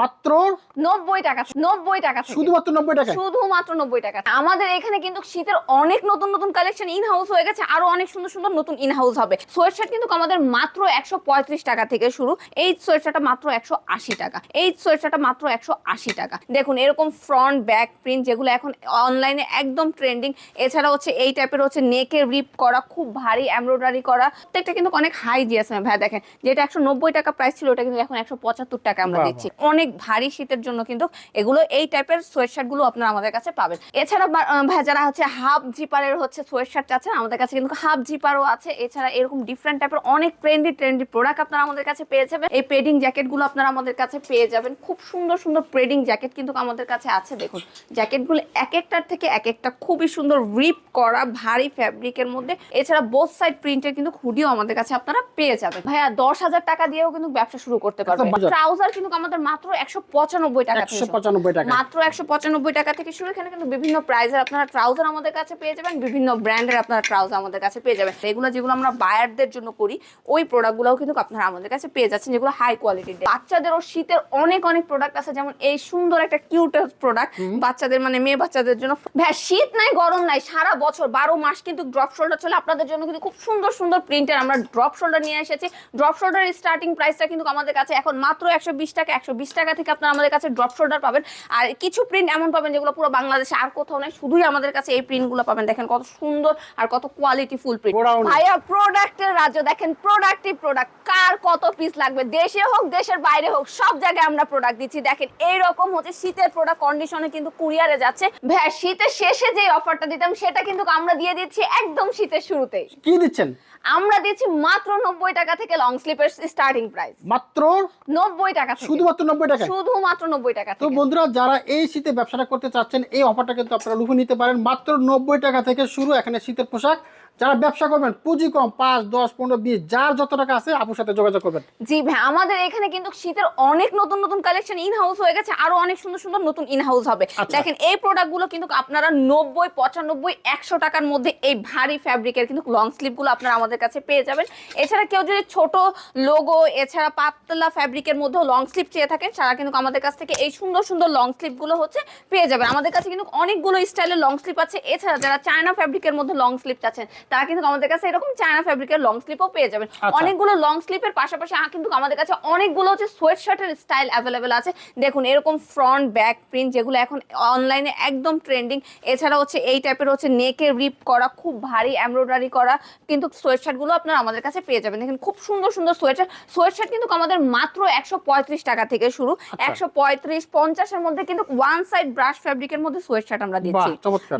মাত্র নব্বই টাকা নব্বই টাকা শুধুমাত্র নব্বই টাকা শুধুমাত্র নব্বই টাকা। আমাদের এখানে কিন্তু শীতের অনেক নতুন নতুন কালেকশন ইন হাউস হয়ে গেছে আরও অনেক সুন্দর সুন্দর নতুন ইন হাউস হবে। সোয়েট কিন্তু আমাদের মাত্র একশো পঁয়ত্রিশ টাকা থেকে শুরু। এই সোয়েট মাত্র একশো আশি টাকা। এই সোয়েট মাত্র একশো আশি টাকা। দেখুন এরকম ফ্রন্ট ব্যাক প্রিন্ট যেগুলো এখন অনলাইনে একদম ট্রেন্ডিং এছাড়া হচ্ছে এই টাইপের হচ্ছে নেকে রিপ করা খুব ভারী এমব্রয়ডারি করা প্রত্যেকটা কিন্তু অনেক হাই জিএসএম ভাই দেখেন যেটা একশো নব্বই টাকা প্রাইস ছিল ওটা কিন্তু এখন একশো পঁচাত্তর টাকা আমরা দিচ্ছি। অনেক ভারী শীতের জন্য কিন্তু এগুলো এই টাইপের সোয়েট শার্টগুলো আপনারা আমাদের কাছে পাবেন। এছাড়া ভাই যারা হচ্ছে হাফ জিপারের হচ্ছে সোয়েট শার্ট চাচ্ছেন আমাদের কাছে কিন্তু হাফ জিপারও আছে। এছাড়া এরকম ডিফারেন্ট টাইপের অনেক ট্রেন্ডি ট্রেন্ডি প্রোডাক্ট আপনারা আমাদের কাছে পেয়ে যাবেন। এই পেডিং জ্যাকেটগুলো আপনারা আমাদের কাছে পেয়ে যাবেন। খুব সুন্দর সুন্দর প্রেডিং জ্যাকেট কিন্তু আমাদের কাছে আছে দেখুন। জ্যাকেটগুলো এক একটার থেকে এক একটা খুবই সুন্দর রিপ করা ভারী ফ্যাব্রিকের মধ্যে। এছাড়া বোথ সাইড প্রিন্টের কিন্তু হুডিও আমাদের কাছে আপনারা পেয়ে যাবেন। ভাইয়া দশ হাজার টাকা দিয়েও কিন্তু ব্যবসা শুরু করতে পারবেন। ট্রাউজার কিন্তু আমাদের মাত্র একশো পঁচানব্বই টাকা একশো পঁচানব্বই টাকা। মাত্র একশো পঁচানব্বই টাকা থেকে শুরু এখানে কিন্তু বিভিন্ন প্রাইজের আপনারা ট্রাউজার আমাদের কাছে পেয়ে যাবেন বিভিন্ন ব্র্যান্ডের আপনারা ট্রাউজার আমাদের কাছে পেয়ে যাবেন। এগুলো যেগুলো আমরা বায়ারদের জন্য করি ওই প্রোডাক্টগুলোও কিন্তু আপনারা আমাদের কাছে পেয়ে যাচ্ছেন যেগুলো হাই কোয়ালিটির বাচ্চাদেরও শীতের অনেক অনেক প্রোডাক্ট আছে যেমন এই সুন্দর একটা কিউট প্রোডাক্ট বাচ্চাদের মানে মেয়ে বাচ্চাদের জন্য। শীত নাই গরম নাই সারা বছর বারো মাস কিন্তু ড্রপ শোল্ডার চলে। আপনাদের জন্য কিন্তু খুব সুন্দর সুন্দর প্রিন্টের আমরা ড্রপ শোল্ডার নিয়ে এসেছি। ড্রপ শোল্ডারের স্টার্টিং প্রাইসটা কিন্তু আমাদের কাছে এখন মাত্র একশো বিশ টাকা একশো বিশ টাকা থেকে আপনারা আমাদের কাছে ড্রপ শোল্ডার পাবেন। আর কিছু প্রিন্ট এমন পাবেন যেগুলো পুরো বাংলাদেশে আর কোথাও নাই। শুধুই আমাদের কাছে এই প্রিন্টগুলো পাবেন। দেখেন কত সুন্দর আর কত কোয়ালিটি ফুল প্রিন্ট। ভাইয়া প্রোডাক্টের রাজ্য। দেখেন প্রোডাক্টই প্রোডাক্ট কার কত পিস লাগবে? দেশে হোক দেশের বাইরে হোক সব জায়গায় আমরা প্রোডাক্ট দিচ্ছি। দেখেন এইরকম হচ্ছে শীতের প্রোডাক্ট কন্ডিশনে কিন্তু কুরিয়ারে যাচ্ছে। ভাইয়া শীতের শেষে যে অফারটা দিতাম সেটা কিন্তু আমরা দিয়ে দিচ্ছি একদম শীতের শুরুতেই। কি দিচ্ছেন? আমরা দিচ্ছি মাত্র নব্বই টাকা থেকে লং স্লিপের স্টার্টিং প্রাইস মাত্র? নব্বই টাকা থেকে। শুধুমাত্র নব্বই টাকা শুধুমাত্র নব্বই টাকা তো বন্ধুরা যারা এই শীতে ব্যবসাটা করতে চাচ্ছেন এই অফারটা কিন্তু আপনারা লুফে নিতে পারেন। মাত্র নব্বই টাকা থেকে শুরু এখানে শীতের পোশাক। যারা ব্যবসা করবেন পুঁজি কম পাঁচ দশ পনেরো বিশ যার যত টাকা আছে আপুর সাথে যোগাযোগ করবেন। জি ভাই আমাদের এখানে কিন্তু শীতের অনেক নতুন নতুন কালেকশন ইন হাউস হয়ে গেছে আরও অনেক সুন্দর সুন্দর নতুন ইন হাউস হবে। আচ্ছা। দেখেন এই প্রোডাক্টগুলো কিন্তু আপনারা নব্বই পঁচানব্বই একশো টাকার মধ্যে এই ভারী ফ্যাব্রিকের কিন্তু লং স্লিভগুলো আপনারা আমাদের কাছে পেয়ে যাবেন। এছাড়া কেউ যদি ছোট লোগো এছাড়া পাতলা ফ্যাব্রিকের মধ্যেও লং স্লিভ চেয়ে থাকেন তারা কিন্তু আমাদের কাছ থেকে এই সুন্দর সুন্দর লং স্লিভগুলো হচ্ছে পেয়ে যাবেন। আমাদের কাছে কিন্তু অনেকগুলো স্টাইলের লং স্লিভ আছে। এছাড়া যারা চায়না ফ্যাব্রিকের মধ্যে লং স্লিভ চাচ্ছেন তারা কিন্তু আমাদের কাছে এরকম চায়না ফ্যাব্রিকের লং স্লিভও পেয়ে যাবেন। আচ্ছা। অনেকগুলো লং স্লিভের পাশাপাশি কিন্তু আমাদের কাছে অনেকগুলো হচ্ছে সোয়েট শার্টের স্টাইল অ্যাভেলেবেল আছে। দেখুন এরকম ফ্রন্ট ব্যাক প্রিন্ট যেগুলো এখন অনলাইনে একদম ট্রেন্ডিং এছাড়া হচ্ছে এই টাইপের হচ্ছে নেকে রিপ করা খুব ভারী এমব্রয়ডারি করা কিন্তু সোয়েট শার্টগুলো আপনারা আমাদের কাছে পেয়ে যাবেন। দেখেন খুব সুন্দর সুন্দর সোয়েট শার্ট সোয়েট শার্ট কিন্তু আমাদের মাত্র একশো পঁয়ত্রিশ টাকা থেকে শুরু। আচ্ছা। একশো পঁয়ত্রিশ পঞ্চাশের মধ্যে কিন্তু ওয়ান সাইড ব্রাশ ফ্যাব্রিকের মধ্যে সোয়েট শার্ট আমরা দিচ্ছি।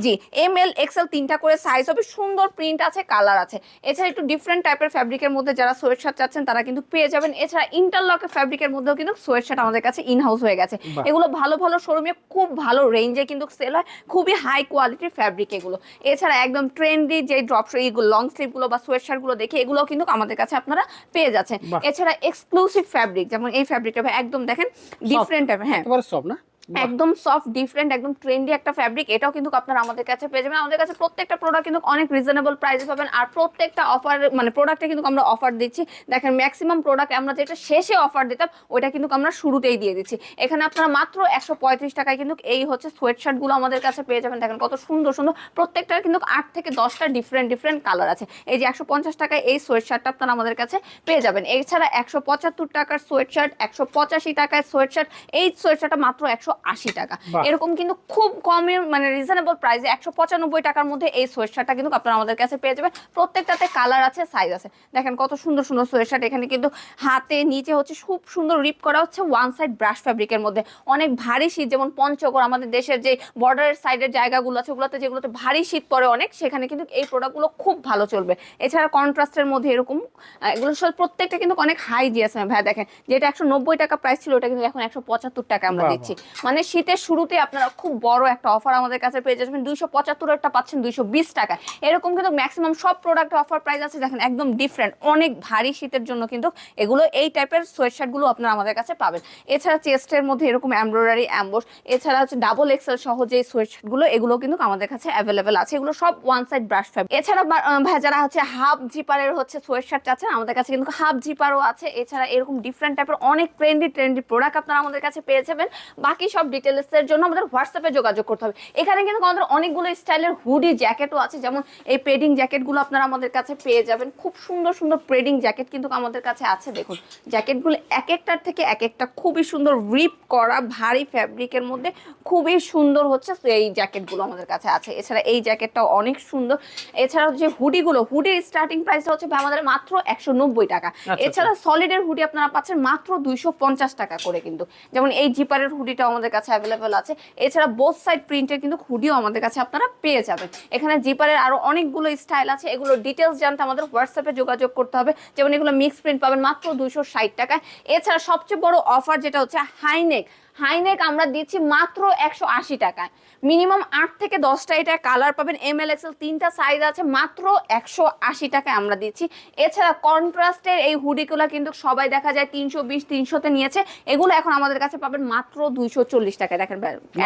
জি এম এল এক্সেল তিনটা করে সাইজ হবে সুন্দর প্রিন্ট আছে কালার আছে। এছাড়া একটু ডিফারেন্ট টাইপের ফ্যাব্রিকের মধ্যে যারা সোয়েট শার্ট চাচ্ছেন তারা কিন্তু পেয়ে যাবেন। এছাড়া ইন্টারলকের ফ্যাব্রিকের মধ্যেও কিন্তু সোয়েট শার্ট আমাদের কাছে ইন হাউস হয়ে গেছে। এগুলো ভালো ভালো শোরুমে খুব ভালো রেঞ্জে কিন্তু সেল হয়। খুবই হাই কোয়ালিটির ফ্যাব্রিক এগুলো। এছাড়া একদম ট্রেন্ডি যে ড্রপ এইগুলো লং স্লিভগুলো বা সোয়েট শার্টগুলো দেখে এগুলো কিন্তু আমাদের কাছে আপনারা পেয়ে যাচ্ছেন। এছাড়া এক্সক্লুসিভ ফ্যাব্রিক যেমন এই ফ্যাব্রিকটা একদম দেখেন ডিফারেন্ট হ্যাঁ। সব না। একদম সফট ডিফারেন্ট একদম ট্রেন্ডি একটা ফ্যাব্রিক এটাও কিন্তু আপনারা আমাদের কাছে পেয়ে যাবেন। আমাদের কাছে প্রত্যেকটা প্রোডাক্ট কিন্তু অনেক রিজনেবল প্রাইসে পাবেন। আর প্রত্যেকটা অফার মানে প্রোডাক্টে কিন্তু আমরা অফার দিচ্ছি। দেখেন ম্যাক্সিমাম প্রোডাক্ট আমরা যেটা শেষে অফার দিতাম, ওইটা কিন্তু আমরা শুরুতেই দিয়ে দিচ্ছি। এখানে আপনারা মাত্র একশো পঁয়ত্রিশ টাকায় কিন্তু এই হচ্ছে সোয়েট শার্টগুলো আমাদের কাছে পেয়ে যাবেন। দেখেন, কত সুন্দর সুন্দর। প্রত্যেকটার কিন্তু আট থেকে দশটা ডিফারেন্ট ডিফারেন্ট কালার আছে। এই যে একশো পঞ্চাশ টাকায় এই সোয়েট শার্টটা আপনারা আমাদের কাছে পেয়ে যাবেন। এছাড়া একশো পঁচাত্তর টাকার সোয়েট শার্ট একশো পঁচাশি টাকায় সোয়েট শার্ট এই সোয়েট শার্টটা মাত্র একশো আশি টাকা। এরকম কিন্তু খুব কমে মানে রিজনেবল প্রাইসে একশো পঁচানব্বই টাকার মধ্যে এই সোয়েট শার্টটা কিন্তু আপনারা আমাদের কাছে পেয়ে যাবেন। প্রত্যেকটাতে কালার আছে সাইজ আছে। দেখেন কত সুন্দর সুন্দর সোয়েট শার্ট এখানে কিন্তু হাতে নিচে হচ্ছে খুব সুন্দর রিপ করা হচ্ছে ওয়ান সাইড ব্রাশ ফ্যাব্রিকের মধ্যে। অনেক ভারী শীত যেমন পঞ্চগড় আমাদের দেশের যে বর্ডারের সাইডের জায়গাগুলো আছে ওগুলোতে যেগুলোতে ভারী শীত পড়ে অনেক সেখানে কিন্তু এই প্রোডাক্টগুলো খুব ভালো চলবে। এছাড়া কন্ট্রাস্টের মধ্যে এরকম এগুলো সব প্রত্যেকটা কিন্তু অনেক হাই জিএসএম ভাই দেখেন যেটা একশো নব্বই টাকা প্রাইস ছিল ওটা কিন্তু এখন একশো পঁচাত্তর টাকা আমরা দিচ্ছি। মানে শীতের শুরুতে আপনারা খুব বড় একটা অফার আমাদের কাছে পেয়ে যাবেন। দুইশো পঁচাত্তর একটা পাচ্ছেন দুইশো বিশ টাকা। এরকম কিন্তু ম্যাক্সিমাম সব প্রোডাক্ট অফার প্রাইস আছে। দেখেন, একদম ডিফারেন্ট অনেক ভারী শীতের জন্য কিন্তু এগুলো এই টাইপের সোয়েটশার্টগুলো আপনারা আমাদের কাছে পাবেন। এছাড়া চেস্টের মধ্যে এরকম এমব্রয়ডারি অ্যাম্বোস এছাড়া হচ্ছে ডাবল এক্সেল সহ যে সোয়েটশার্টগুলো, এগুলো কিন্তু আমাদের কাছে অ্যাভেলেবেল আছে। এগুলো সব ওয়ান সাইড ব্রাশ ফ্যাব এছাড়া ভাই, যারা হচ্ছে হাফ জিপারের হচ্ছে সোয়েটশার্ট আছে আমাদের কাছে কিন্তু হাফ জিপারও আছে। এছাড়া এরকম ডিফারেন্ট টাইপের অনেক ট্রেন্ডি ট্রেন্ডি প্রোডাক্ট আপনারা আমাদের কাছে পেয়ে যাবেন। বাকি সব ডিটেলস এর জন্য আমাদের হোয়াটসঅ্যাপে যোগাযোগ করতে হবে। এখানে কিন্তু আমাদের অনেকগুলো স্টাইলের হুডি জ্যাকেটও আছে যেমন এই পেডিং জ্যাকেটগুলো আপনারা আমাদের কাছে পেয়ে যাবেন। খুব সুন্দর সুন্দর প্রেডিং জ্যাকেট কিন্তু আমাদের কাছে আছে দেখুন। জ্যাকেটগুলো এক একটার থেকে এক একটা খুবই সুন্দর রিপ করা ভারী ফ্যাব্রিকের মধ্যে খুবই সুন্দর হচ্ছে এই জ্যাকেটগুলো আমাদের কাছে আছে। এছাড়া এই জ্যাকেটটাও অনেক সুন্দর। এছাড়াও যে হুডিগুলো হুডির স্টার্টিং প্রাইসটা হচ্ছে আমাদের মাত্র একশো নব্বই টাকা। আচ্ছা। এছাড়া সলিডের হুডি আপনারা পাচ্ছেন মাত্র দুইশো পঞ্চাশ টাকা করে কিন্তু। যেমন এই জিপারের হুডিটা আমাদের কাছে অ্যাভেলেবেল আছে। এছাড়া বোথ সাইড প্রিন্টের কিন্তু হুডিও আমাদের কাছে আপনারা পেয়ে যাবেন। এখানে জিপারের আরও অনেকগুলো স্টাইল আছে। এগুলো ডিটেলস জানতে আমাদের হোয়াটসঅ্যাপে যোগাযোগ করতে হবে। যেমন এগুলো মিক্স প্রিন্ট পাবেন মাত্র দুইশো ষাট টাকায়। এছাড়া সবচেয়ে বড় অফার যেটা হচ্ছে হাইনেক হাইনেক আমরা দিচ্ছি মাত্র একশো আশি টাকায়। মিনিমাম আট থেকে দশটা এটা কালার পাবেন। এম এল এক্সেল তিনটা সাইজ আছে, মাত্র একশো আশি টাকায় আমরা দিচ্ছি। এছাড়া কন্ট্রাস্টের এই হুডিগুলো কিন্তু সবাই দেখা যায় তিনশো বিশ, তিনশোতে নিয়েছে। এগুলো এখন আমাদের কাছে পাবেন মাত্র দুইশো চল্লিশ টাকায়। দেখেন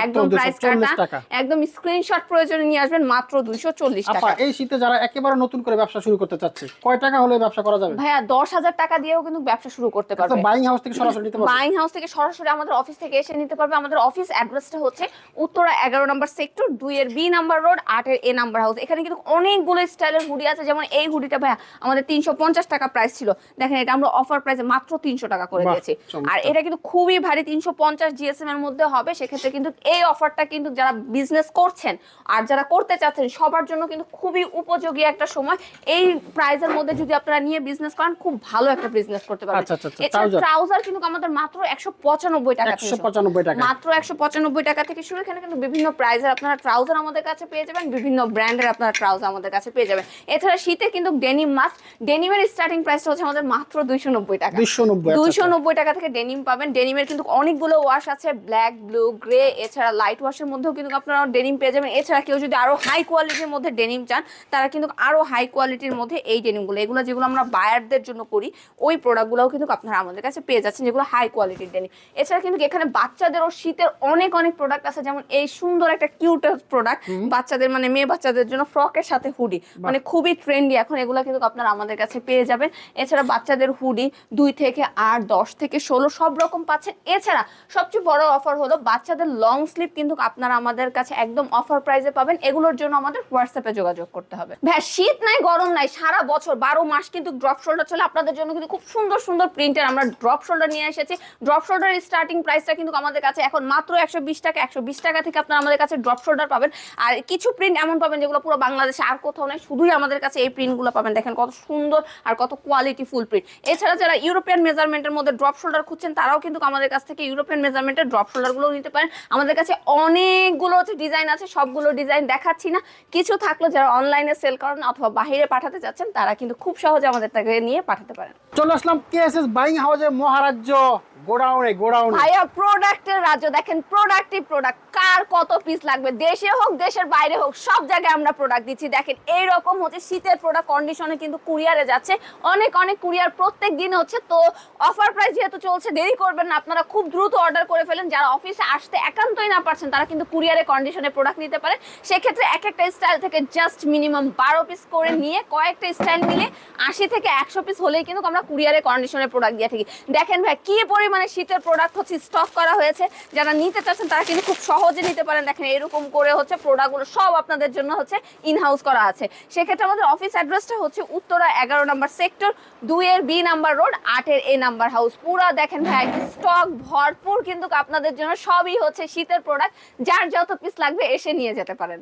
একদম প্রাইস 240 টাকা। একদম স্ক্রিনশট প্রয়োজনে নিয়ে আসবেন মাত্র দুইশো চল্লিশ আপা টাকা এই শীতে যারা একেবারে নতুন করে ব্যবসা শুরু করতে চাচ্ছে কয় টাকা হলে ব্যবসা করা যাবে? ভাইয়া দশ হাজার টাকা দিয়েও কিন্তু ব্যবসা শুরু করতে পারবে। বাইং হাউস থেকে সরাসরি নিতে পারবে? বাইং হাউস থেকে সরাসরি আমাদের অফিস থেকে এসে নিতে পারবে। আমাদের অফিস অ্যাড্রেসটা হচ্ছে উত্তরা এগারো নম্বর সেক্টর দুই এর বি নাম্বার রোড আটের এ নাম্বার হাউস এখানে কিন্তু অনেকগুলো স্টাইলের হুডি আছে। যেমন এই হুডিটা ভাইয়া আমাদের তিনশো পঞ্চাশ টাকা প্রাইস ছিল। দেখেন এটা আমরা অফার প্রাইসে মাত্র তিনশো টাকা করে দিয়েছি। আর এটা কিন্তু খুবই ভারী তিনশো পঞ্চাশ জিএসএম এর মধ্যে হবে সেক্ষেত্রে কিন্তু এই অফারটা কিন্তু যারা বিজনেস করছেন আর যারা করতে চাচ্ছেন সবার জন্য কিন্তু খুবই উপযোগী একটা সময়। এই প্রাইসের মধ্যে যদি আপনারা নিয়ে বিজনেস করেন খুব ভালো একটা বিজনেস করতে পারবেন। আচ্ছা, আচ্ছা, আচ্ছা, এছাড়া ট্রাউজার কিন্তু আমাদের মাত্র একশো পঁচানব্বই টাকা মাত্র একশো পঁচানব্বই টাকা থেকে শুরু এখানে কিন্তু বিভিন্ন প্রাইজের আপনারা ট্রাউজার আমাদের কাছে পেয়ে যাবেন বিভিন্ন ব্র্যান্ডের আপনারা ট্রাউজার আমাদের কাছে পেয়ে যাবেন। এছাড়া শীতে কিন্তু ডেনিম মাস্ক ডেনিমের স্টার্টিং প্রাইসটা হচ্ছে আমাদের মাত্র দুইশো নব্বই টাকা। দুইশো নব্বই টাকা থেকে ডেনিম পাবেন। ডেনিমের কিন্তু অনেকগুলো ওয়াশ আছে ব্ল্যাক ব্লু গ্রে এছাড়া লাইট ওয়াশের মধ্যেও কিন্তু আপনারা ডেনিম পেয়ে যাবেন। এছাড়া কেউ যদি আরও হাই কোয়ালিটির মধ্যে ডেনিম চান তারা কিন্তু আরও হাই কোয়ালিটির মধ্যে এই ডেনিমগুলো এগুলো যেগুলো আমরা বায়ারদের জন্য করি ওই প্রোডাক্টগুলোও কিন্তু আপনারা আমাদের কাছে পেয়ে যাচ্ছেন যেগুলো হাই কোয়ালিটির ডেনিম এছাড়া কিন্তু এখানে বাচ্চাদেরও শীতের অনেক অনেক প্রোডাক্ট আছে যেমন এই সুন্দর একটা কিউট প্রোডাক্ট বাচ্চাদের মানে মেয়ে বাচ্চাদের জন্য ফ্রকের সাথে হুডি মানে খুবই ট্রেন্ডি এখন এগুলো কিন্তু আপনারা আমাদের কাছে পেয়ে যাবেন। এছাড়া বাচ্চাদের হুডি দুই থেকে আট দশ থেকে ষোলো সব রকম পাচ্ছেন। এছাড়া সবচেয়ে বড় অফার হলো, বাচ্চাদের লং স্লিভ কিন্তু আপনারা আমাদের কাছে একদম অফার প্রাইসে পাবেন। এগুলোর জন্য আমাদের হোয়াটসঅ্যাপে যোগাযোগ করতে হবে। ভাই শীত নাই, গরম নাই, সারা বছর বারো মাস কিন্তু ড্রপ শোল্ডার চলে। আপনাদের জন্য কিন্তু খুব সুন্দর সুন্দর প্রিন্টের আমরা ড্রপ শোল্ডার নিয়ে এসেছি। ড্রপ শোল্ডার স্টার্টিং প্রাইসটা কিন্তু আমাদের কাছে এখন মাত্র একশো বিশ টাকা, একশো বিশ টাকা থেকে আপনারা আমাদের কাছে ড্রপ শোল্ডার পাবেন। আর কিছু প্রিন্ট এমন পাবেন যেগুলো পুরো বাংলাদেশে আর কোথাও নাই, শুধুই আমাদের কাছে এই প্রিন্টগুলো পাবেন। দেখেন কত সুন্দর আর কত কোয়ালিটি ফুল প্রিন্ট এছাড়া যারা ইউরোপিয়ান মেজারমেন্টের মধ্যে ড্রপ শোল্ডার খুঁজছেন, তারাও কিন্তু আমাদের কাছ থেকে ইউরোপিয়ান মেজারমেন্টের ড্রপ শোল্ডারগুলো নিতে পারেন। আমাদের কাছে অনেকগুলো হচ্ছে ডিজাইন আছে, সবগুলো ডিজাইন দেখাচ্ছি না। কিছু থাকল যারা অনলাইনে সেল করেন অথবা বাইরে পাঠাতে চাচ্ছেন, তারা কিন্তু খুব সহজে আমাদের থেকে নিয়ে পাঠাতে পারেন। চলে আসলাম কেএসএস বাইং হাউসের মহারাজ্য। গোডাউনে গোডাউনে। ভাইয়া প্রোডাক্টের রাজ্য দেখেন প্রোডাক্টই প্রোডাক্ট কার কত পিস লাগবে? দেশে হোক, দেশের বাইরে হোক, সব জায়গায় আমরা প্রোডাক্ট দিচ্ছি। দেখেন এই রকম হচ্ছে শীতের প্রোডাক্ট কন্ডিশনে কিন্তু কুরিয়ারে যাচ্ছে। অনেক অনেক কুরিয়ার প্রত্যেক দিন হচ্ছে, তো অফার প্রাইস যেহেতু চলছে, দেরি করবেন না। আপনারা খুব দ্রুত অর্ডার করে ফেলেন। যারা অফিসে আসতে একান্তই না পারছেন, তারা কিন্তু কুরিয়ারে কন্ডিশনে প্রোডাক্ট নিতে পারে সেক্ষেত্রে এক একটা স্টাইল থেকে জাস্ট মিনিমাম বারো পিস করে নিয়ে কয়েকটা স্টাইল মিলে আশি থেকে একশো পিস হলেই কিন্তু আমরা কুরিয়ারে কন্ডিশনে প্রোডাক্ট দিয়ে থাকি। দেখেন ভাই, কি পরিমাণে শীতের প্রোডাক্ট হচ্ছে স্টক করা হয়েছে। যারা নিতে চাচ্ছেন, তারা কিন্তু খুব সহজে নিতে পারেন। দেখেন, এরকম করে হচ্ছে প্রোডাক্টগুলো সব আপনাদের জন্য হচ্ছে ইন হাউস করা আছে। সেক্ষেত্রে আমাদের অফিস অ্যাড্রেসটা হচ্ছে উত্তরা এগারো নম্বর সেক্টর দুইয়ের বি নাম্বার রোড আটের এ নাম্বার হাউস পুরা দেখেন ভাই স্টক ভরপুর কিন্তু আপনাদের জন্য সবই হচ্ছে শীতের প্রোডাক্ট যার যত পিস লাগবে, এসে নিয়ে যেতে পারেন।